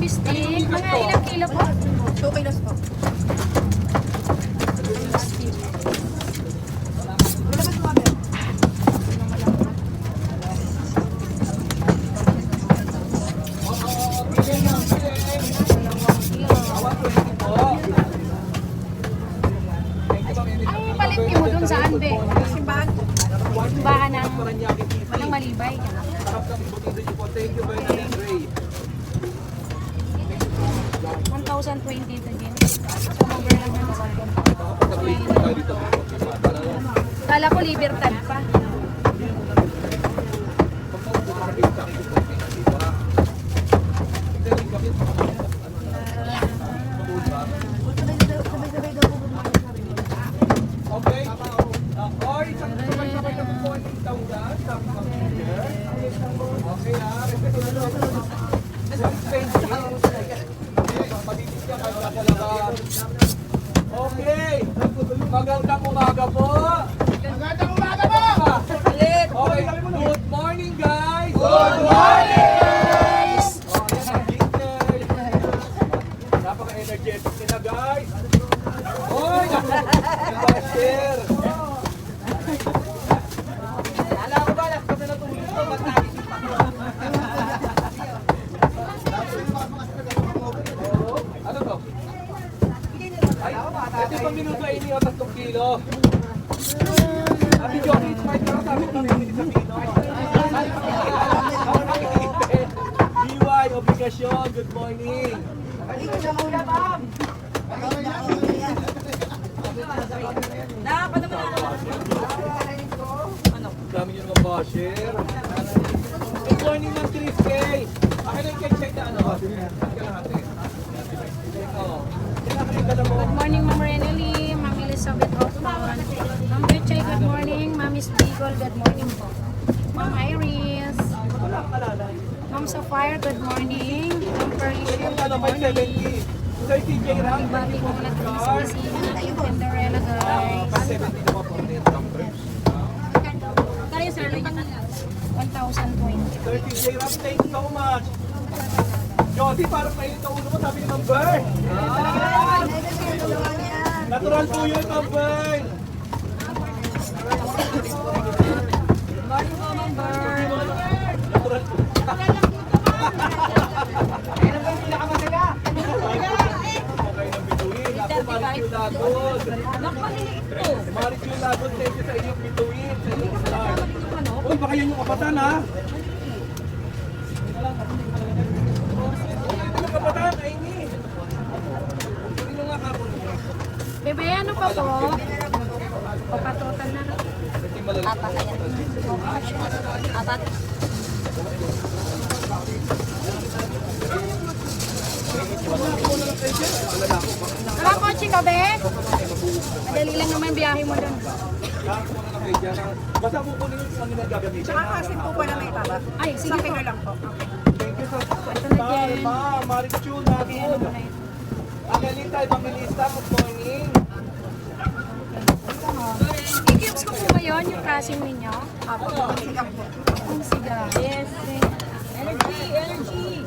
bistig. Mga ilang kilo po? 2 kilos po. Ang palengke mo dun saan, be? Simbahan. Simbahan ng, ng Malibay. Thank you very much, Ray. 1,020 ito din. Number lang akin. Kala ko Libertad pa. Okay? Uh, Maganda po na boa. Yung minuto ay iniyo, tatlong kilo. Ate Johnny, it's my turn. Sabi ko kami sa Pino. BY, obligasyon, good morning. Dami yun ng basher. Good morning ng 3K. Akin ang check na ano. Kalahati. Oo. Kailangan ka na mo. Good morning, Ma'am Renely, Elizabeth Hoffman. Ma'am Betchay, good morning. Ma'am Miss Beagle, good morning po. Ma'am Iris. Ma'am Sapphire, good morning. Ma'am Perlicia, good morning. 70. 30K lang. Bati ko muna ito sa Kusina. Cinderella, guys. 70 na po. Kaya sir, like 1,020. 30K lang. Thank you so much. Jody, parang mainit ang ulo mo. Sabi ni Ma'am Bern. Natural po yun, Ma'am Bern. Natural po. Okay nang bituin. Ako, Maricule Lagod. Maricule Lagod, thank you sa inyong bituin. Sa inyong star. Uy, baka yan yung kapatan, ha? Ito yung kapatan, ay ni. Sino nga kapon? Bebe, ano pa po? Papatotal na. Ito yung malalaki. Apat. Wala kotse ka, be? Madali lang naman biyahe mo doon. Na na. Basta kukunin yung kami na gagamitin. Tsaka kasi po pala may taba. Ay, sige Sa po. kilo lang po. Thank you so much. Ito na din. Ma, Maricule Lagod. Angelita, Evangelista, good morning. Ko yun, yung casing ninyo? Apo, sigang po. Ang siga. Yes. Energy, energy.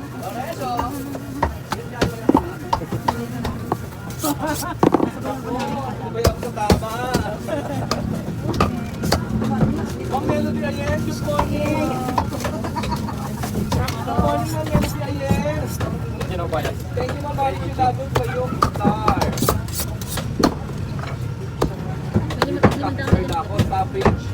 Kaya ako sa tama. Ma'am Melody Ayen, good morning. Good morning, Ma'am Melody Ayen. Thank you, Ma'am Maricule Lagod. beach.